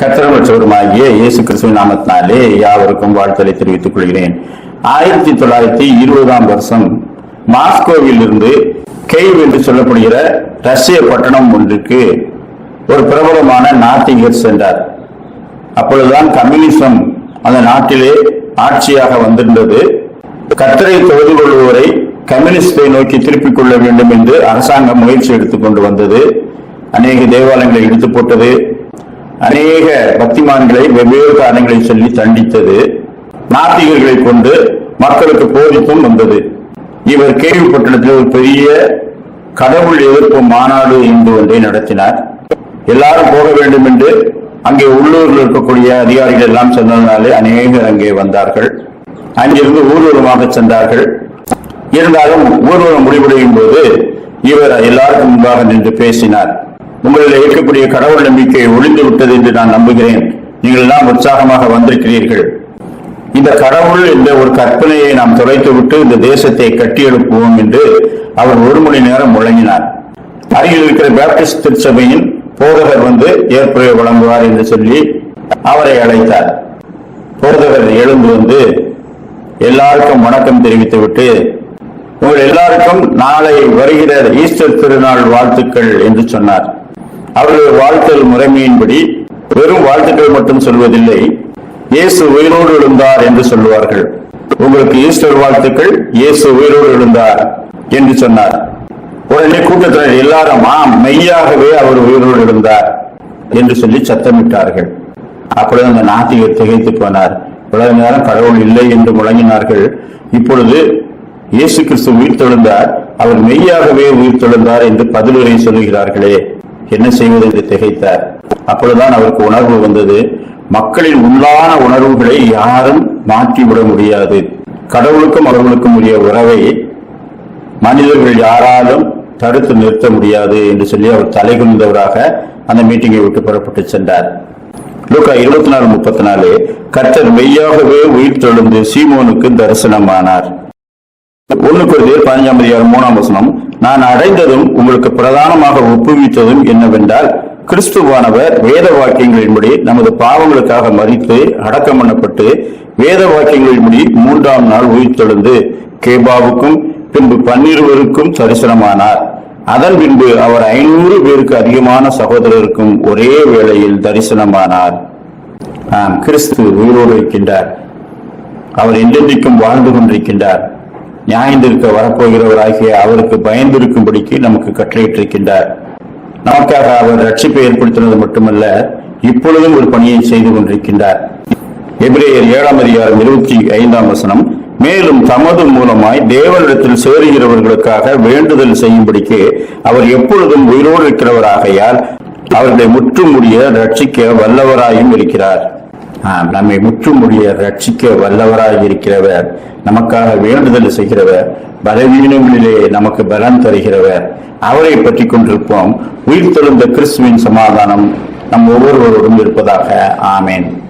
கத்திரமற்றவருமாகிய இயேசு கிறிஸ்துவ நாமத்தினாலே யாவருக்கும் வாழ்த்தலை தெரிவித்துக் கொள்கிறேன். ஆயிரத்தி தொள்ளாயிரத்தி இருபதாம் வருஷம் மாஸ்கோவில் இருந்து கெய்வ் என்று சொல்லப்படுகிற ரஷ்ய பட்டணம் ஒன்றுக்கு ஒரு பிரபலமான நாத்திகர் சென்றார். அப்பொழுதுதான் கம்யூனிசம் அந்த நாட்டிலே ஆட்சியாக வந்திருந்தது. கத்தரை தொழுது கொள்வோரை கம்யூனிஸ்டை நோக்கி திருப்பிக் கொள்ள வேண்டும் என்று அரசாங்கம் முயற்சி எடுத்துக்கொண்டு வந்தது. அநேக தேவாலயங்களை இடித்து போட்டது. அநேக பக்திமான்களை வெவ்வேறு காரணங்களை சொல்லி தண்டித்தது நாத்திகர்களை கொண்டு மக்களுக்கு போதித்தும் வந்தது. இவர் கேள்விப்பட்டினத்தில் ஒரு பெரிய கடவுள் எதிர்ப்பு மாநாடு என்று ஒன்றை நடத்தினார். எல்லாரும் போக வேண்டும் என்று அங்கே உள்ளூரில் இருக்கக்கூடிய அதிகாரிகள் எல்லாம் சென்றதனாலே அநேகர் அங்கே வந்தார்கள். அங்கிருந்து ஊர்வலமாக சென்றார்கள். இருந்தாலும் ஊர்வலம் முடிவடையும் போது இவர் எல்லாருக்கும் முன்பாக நின்று பேசினார். உங்களில் இருக்கக்கூடிய கடவுள் நம்பிக்கை ஒளிந்து விட்டது என்று நான் நம்புகிறேன். நீங்கள் எல்லாம் உற்சாகமாக வந்திருக்கிறீர்கள். இந்த கடவுள் என்ற ஒரு கற்பனையை நாம் தொலைத்துவிட்டு இந்த தேசத்தை கட்டியெழுப்புவோம் என்று அவர் ஒரு மணி நேரம் முழங்கினார். அருகில் இருக்கிற பேப்டிஸ்ட் திருச்சபையின் போதகர் வந்து ஏற்புரை வழங்குவார் என்று சொல்லி அவரை அழைத்தார். போதகர் எழுந்து வந்து எல்லாருக்கும் வணக்கம் தெரிவித்துவிட்டு உங்கள் எல்லாருக்கும் நாளை வருகிற ஈஸ்டர் திருநாள் வாழ்த்துக்கள் என்று சொன்னார். அவர்கள் வாழ்த்தல் முறைமையின்படி வெறும் வாழ்த்துக்கள் மட்டும் சொல்வதில்லை இயேசு உயிரோடு எழுந்தார் என்று சொல்லுவார்கள். உங்களுக்கு ஈஸ்டர் வாழ்த்துக்கள் இயேசு உயிரோடு எழுந்தார் என்று சொன்னார். உடனே கூட்டத்தினர் எல்லாரும் ஆம் மெய்யாகவே அவர் உயிரோடு எழுந்தார் என்று சொல்லி சத்தமிட்டார்கள். அப்பொழுது அந்த நாத்திகர் திகைத்து போனார். இவ்வளவு நேரம் கடவுள் இல்லை என்று முழங்கினார்கள். இப்பொழுது இயேசு கிறிஸ்து உயிர் தொழுந்தார் அவர் மெய்யாகவே உயிர் தொழுந்தார் என்று பதிலுரை சொல்லுகிறார்களே. என்ன செய்வது என்று திகைத்தார். அப்பொழுதுதான் அவருக்கு உணர்வு வந்தது. மக்களின் உள்ளான உணர்வுகளை யாரும் மாற்றிவிட முடியாது. கடவுளுக்கும் அவர்களுக்கும் உரிய உறவை மனிதர்கள் யாராலும் தடுத்து நிறுத்த முடியாது என்று சொல்லி அவர் தலைகுனிந்தவராக அந்த மீட்டிங்கை விட்டு புறப்பட்டு சென்றார். லூக்கா இருபத்தி நாலு முப்பத்தி நாலு கர்த்தர் மெய்யாகவே உயிர் தெழுந்து சீமோனுக்கு தரிசனமானார். ஒண்ணு குருதியர் பதினஞ்சாம் அதிகாரம் மூணாம் வசனம் நான் அடைந்ததும் உங்களுக்கு பிரதானமாக ஒப்புவித்ததும் என்னவென்றால் கிறிஸ்துவானவர் வேத வாக்கியங்களின்படி நமது பாவங்களுக்காக மறித்து அடக்கம் பண்ணப்பட்டு வேத வாக்கியங்களின்படி மூன்றாம் நாள் உயிர்த்தெழுந்து கேபாவுக்கும் பின்பு பன்னிருவருக்கும் தரிசனமானார். அதன் பின்பு அவர் ஐநூறு பேருக்கு அதிகமான சகோதரருக்கும் ஒரே வேளையில் தரிசனமானார். ஆம் கிறிஸ்து உயிரோடு இருக்கின்றார். அவர் என்றென்றைக்கும் வாழ்ந்து கொண்டிருக்கின்றார். நியாயந்திருக்க வரப்போகிறவராகிய அவருக்கு பயந்திருக்கும்படிக்கு நமக்கு கட்டளையிட்டிருக்கின்றார். நமக்காக அவர் ரட்சிப்பை ஏற்படுத்தினது மட்டுமல்ல இப்பொழுதும் ஒரு பணியை செய்து கொண்டிருக்கின்றார். எபிரேயர் ஏழாம் அதிகாரம் இருபத்தி ஐந்தாம் வசனம் மேலும் தமது மூலமாய் தேவனிடத்தில் சேருகிறவர்களுக்காக வேண்டுதல் செய்யும்படிக்கு அவர் எப்பொழுதும் உயிரோடு இருக்கிறவராகையால் அவர்களை முற்றும் முடிய ரட்சிக்க வல்லவராயும் இருக்கிறார். நம்மை முற்றும் முடிய ரட்சிக்க வல்லவராக இருக்கிறவர் நமக்காக வேண்டுதல் செய்கிறவர் பலவீனங்களிலே நமக்கு பலம் தருகிறவர். அவரை பற்றி கொண்டிருப்போம். உயிர் தெழுந்த கிறிஸ்துவின் சமாதானம் நம் ஒவ்வொருவரோடும் இருப்பதாக. ஆமேன்.